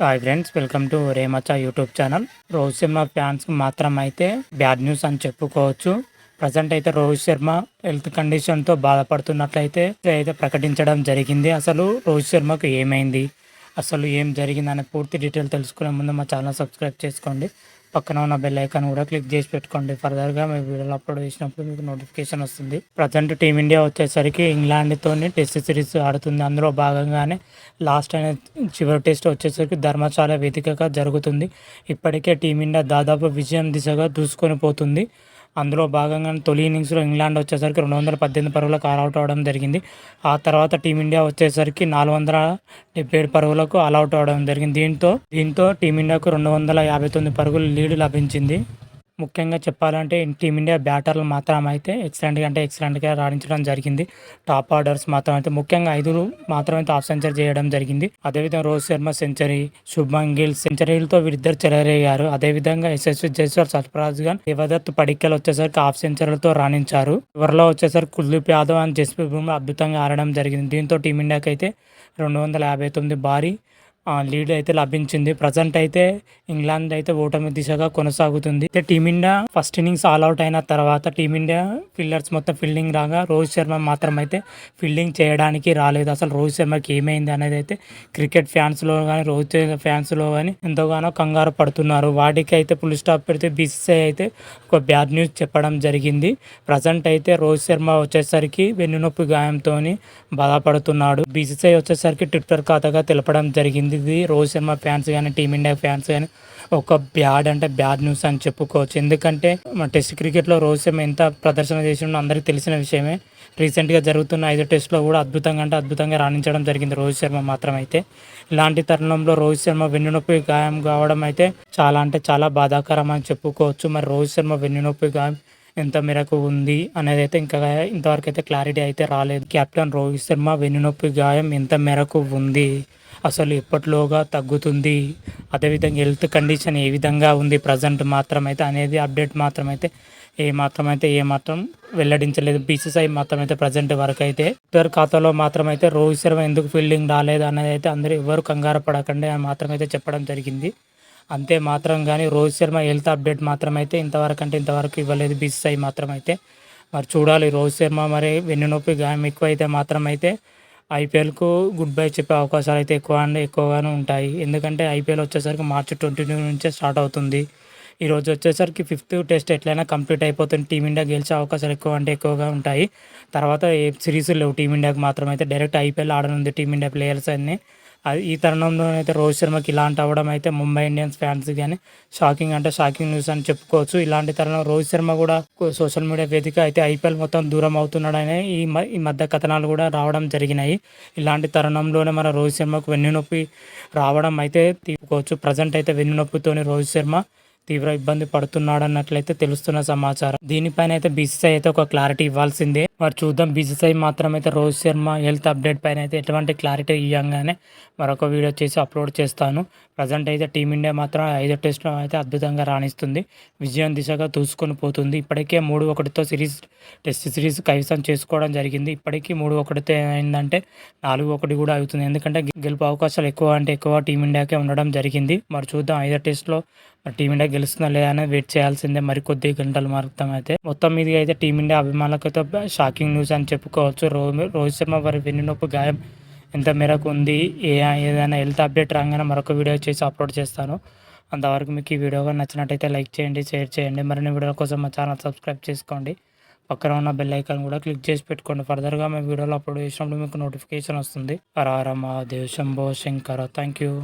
Hi friends welcome to రేమచా YouTube channel Rohit Sharma fans మాత్రం అయితే bad news అని చెప్పుకోవచ్చు. ప్రజెంట్ అయితే రోహిత్ శర్మ హెల్త్ కండిషన్తో బాధపడుతున్నట్లయితే అయితే ప్రకటించడం జరిగింది. అసలు రోహిత్ శర్మకు ఏమైంది? అసలు ఏం జరిగింది అనే పూర్తి డీటెయిల్ తెలుసుకునే ముందు మా ఛానల్ సబ్స్క్రైబ్ చేసుకోండి. పక్కన ఉన్న బెల్ ఐకాన్ కూడా క్లిక్ చేసి పెట్టుకోండి. ఫర్దర్గా మీ వీడియోలు అప్లోడ్ చేసినప్పుడు మీకు నోటిఫికేషన్ వస్తుంది. ప్రజెంట్ టీమిండియా వచ్చేసరికి ఇంగ్లాండ్తో టెస్ట్ సిరీస్ ఆడుతుంది. అందులో భాగంగానే లాస్ట్ అయిన చివరి టెస్ట్ వచ్చేసరికి ధర్మశాల వేదికగా జరుగుతుంది. ఇప్పటికే టీమిండియా దాదాపు విజయం దిశగా దూసుకొని పోతుంది. అందులో భాగంగా తొలి ఇన్నింగ్స్లో ఇంగ్లాండ్ వచ్చేసరికి రెండు వందల పద్దెనిమిది పరుగులకు ఆల్అవుట్ అవడం జరిగింది. ఆ తర్వాత టీమిండియా వచ్చేసరికి నాలుగు వందల డెబ్బై ఏడు పరుగులకు ఆల్అవుట్ అవడం జరిగింది. దీంతో దీంతో టీమిండియాకు రెండు వందల యాభై తొమ్మిది పరుగులు లీడ్ లభించింది. ముఖ్యంగా చెప్పాలంటే టీమిండియా బ్యాటర్లు మాత్రం అయితే ఎక్సలెంట్గా అంటే ఎక్సలెంట్గా రాణించడం జరిగింది. టాప్ ఆర్డర్స్ మాత్రం అయితే ముఖ్యంగా ఐదుగురు మాత్రం అయితే హాఫ్ సెంచరీ చేయడం జరిగింది. అదేవిధంగా రోహిత్ శర్మ సెంచరీ శుభ్మన్ గిల్ సెంచరీలతో వీరిద్దరు చెలరేగారు. అదేవిధంగా యశస్వి జైస్వాల్ సర్ఫరాజ్ గాన్ దేవదత్ పడిక్కలు వచ్చేసరికి హాఫ్ సెంచరీలతో రాణించారు. చివరిలో వచ్చేసరికి కుల్దీప్ యాదవ్ అండ్ జస్ప్రీత్ బుమ్రా అద్భుతంగా ఆడడం జరిగింది. దీంతో టీమిండియాకి అయితే రెండు వందల యాభై తొమ్మిది భారీ లీడ్ అయితే లభించింది. ప్రజెంట్ అయితే ఇంగ్లాండ్ అయితే ఓటమి దిశగా కొనసాగుతుంది. అయితే టీమిండియా ఫస్ట్ ఇన్నింగ్స్ ఆల్అవుట్ అయిన తర్వాత టీమిండియా ఫీల్డర్స్ మొత్తం ఫీల్డింగ్ రాగా రోహిత్ శర్మ మాత్రం అయితే ఫీల్డింగ్ చేయడానికి రాలేదు. అసలు రోహిత్ శర్మకి ఏమైంది అనేది అయితే క్రికెట్ ఫ్యాన్స్లో కానీ రోహిత్ ఫ్యాన్స్లో కానీ ఎంతగానో కంగారు పడుతున్నారు. వాటికి అయితే ఫుల్ స్టాప్ పెడితే బీసీసీ అయితే ఒక బ్యాడ్ న్యూస్ చెప్పడం జరిగింది. ప్రజెంట్ అయితే రోహిత్ శర్మ వచ్చేసరికి వెన్నునొప్పి గాయంతో బాధపడుతున్నాడు. బీసీసీ వచ్చేసరికి ట్విట్టర్ ఖాతాగా తెలపడం జరిగింది. ఇది రోహిత్ శర్మ ఫ్యాన్స్ కానీ టీమిండియా ఫ్యాన్స్ కానీ ఒక బ్యాడ్ అంటే బ్యాడ్ న్యూస్ అని చెప్పుకోవచ్చు. ఎందుకంటే టెస్ట్ క్రికెట్లో రోహిత్ శర్మ ఎంత ప్రదర్శన చేసిండో అందరికీ తెలిసిన విషయమే. రీసెంట్గా జరుగుతున్న ఐదు టెస్ట్లో కూడా అద్భుతంగా అంటే అద్భుతంగా రాణించడం జరిగింది రోహిత్ శర్మ మాత్రం అయితే ఇలాంటి తరుణంలో రోహిత్ శర్మ వెన్నునొప్పి గాయం కావడం అయితే చాలా అంటే చాలా బాధాకరం అని చెప్పుకోవచ్చు. మరి రోహిత్ శర్మ వెన్నునొప్పి గాయం ఎంత మేరకు ఉంది అనేది అయితే ఇంకా ఇంతవరకు అయితే క్లారిటీ అయితే రాలేదు. కెప్టెన్ రోహిత్ శర్మ వెన్నునొప్పి గాయం ఎంత మేరకు ఉంది? అసలు ఎప్పట్లోగా తగ్గుతుంది? అదేవిధంగా హెల్త్ కండిషన్ ఏ విధంగా ఉంది? ప్రజెంట్ మాత్రమైతే అనేది అప్డేట్ మాత్రమైతే ఏ మాత్రమైతే ఏ మాత్రం వెల్లడించలేదు. బీసీసీఐ మాత్రమైతే ప్రజెంట్ వరకు అయితే ఇద్దరు ఖాతాలో మాత్రమైతే రోహిత్ శర్మ ఎందుకు ఫీల్డింగ్ రాలేదు అనేది అయితే అందరూ ఎవరు కంగారు పడకండి అని మాత్రమైతే చెప్పడం జరిగింది. అంతే మాత్రం కానీ రోహిత్ శర్మ హెల్త్ అప్డేట్ మాత్రమైతే ఇంతవరకు అంటే ఇంతవరకు ఇవ్వలేదు. బీసీసీఐ మాత్రమైతే మరి చూడాలి రోహిత్ శర్మ మరి వెన్నునొప్పి గాయం ఎక్కువ అయితే మాత్రమైతే ఐపీఎల్కు గుడ్ బై చెప్పే అవకాశాలు అయితే ఎక్కువ ఎక్కువగానే ఉంటాయి. ఎందుకంటే ఐపీఎల్ వచ్చేసరికి మార్చి ట్వంటీ టూ నుంచే స్టార్ట్ అవుతుంది. ఈరోజు వచ్చేసరికి ఫిఫ్త్ టెస్ట్ ఎట్లయినా కంప్లీట్ అయిపోతుంది. టీమిండియా గెలిచే అవకాశాలు ఎక్కువ అంటే ఎక్కువగా ఉంటాయి. తర్వాత ఏ సిరీస్ లేవు టీమిండియాకి మాత్రం అయితే డైరెక్ట్ ఐపీఎల్ ఆడనుంది టీమిండియా ప్లేయర్స్ అన్నీ. ఈ తరుణంలో అయితే రోహిత్ శర్మకి ఇలాంటి అవ్వడం అయితే ముంబై ఇండియన్స్ ఫ్యాన్స్ కానీ షాకింగ్ అంటే షాకింగ్ న్యూస్ అని చెప్పుకోవచ్చు. ఇలాంటి తరుణం రోహిత్ శర్మ కూడా సోషల్ మీడియా వేదిక అయితే ఐపీఎల్ మొత్తం దూరం అవుతున్నాడనే ఈ ఈ మధ్య కథనాలు కూడా రావడం జరిగినాయి. ఇలాంటి తరుణంలోనే మన రోహిత్ శర్మకు వెన్నునొప్పి రావడం అయితే తీసుకోవచ్చు. ప్రజెంట్ అయితే వెన్నునొప్పితోని రోహిత్ శర్మ తీవ్ర ఇబ్బంది పడుతున్నాడన్నట్లయితే తెలుస్తున్న సమాచారం. దీనిపైన అయితే బీసీసీఐ అయితే ఒక క్లారిటీ ఇవ్వాల్సిందే. మరి చూద్దాం. బీసీసీఐ మాత్రం అయితే రోహిత్ శర్మ హెల్త్ అప్డేట్ పైన అయితే ఎటువంటి క్లారిటీ ఇవ్వగానే మరొక వీడియో చేసి అప్లోడ్ చేస్తాను. ప్రజెంట్ అయితే టీమిండియా మాత్రం ఐదో టెస్ట్లో అయితే అద్భుతంగా రాణిస్తుంది. విజయం దిశగా దూసుకొని పోతుంది. ఇప్పటికే మూడు ఒకటితో సిరీస్ టెస్ట్ సిరీస్ కైవసం చేసుకోవడం జరిగింది. ఇప్పటికీ మూడు ఒకటితో ఏమైందంటే నాలుగు ఒకటి కూడా అవుతుంది. ఎందుకంటే గెలుపు అవకాశాలు ఎక్కువ అంటే ఎక్కువ టీమిండియాకే ఉండడం జరిగింది. మరి చూద్దాం. ఐదో టెస్ట్లో టీమిండియా గెలుస్తుందా లేదా అనేది వెయిట్ చేయాల్సిందే. మరి కొద్ది గంటల మార్గం అయితే. మొత్తం మీద అయితే టీమిండియా అభిమానులకైతే షాకింగ్ న్యూస్ అని చెప్పుకోవచ్చు. రోహిత్ శర్మ వారి వెన్నునొప్పి గాయం ఎంత మేరకు ఉంది? ఏ ఏదైనా హెల్త్ అప్డేట్ రాగానే మరొక వీడియో చేసి అప్లోడ్ చేస్తాను. అంతవరకు మీకు ఈ వీడియో నచ్చినట్టయితే లైక్ చేయండి షేర్ చేయండి. మరిన్ని వీడియోల కోసం మా ఛానల్ సబ్స్క్రైబ్ చేసుకోండి. పక్కన ఉన్న బెల్ ఐకాన్ కూడా క్లిక్ చేసి పెట్టుకోండి. ఫర్దర్గా మేము వీడియోలో అప్లోడ్ చేసినప్పుడు మీకు నోటిఫికేషన్ వస్తుంది. రారమ్మ దేవ్ శంభో శంకర. Thank you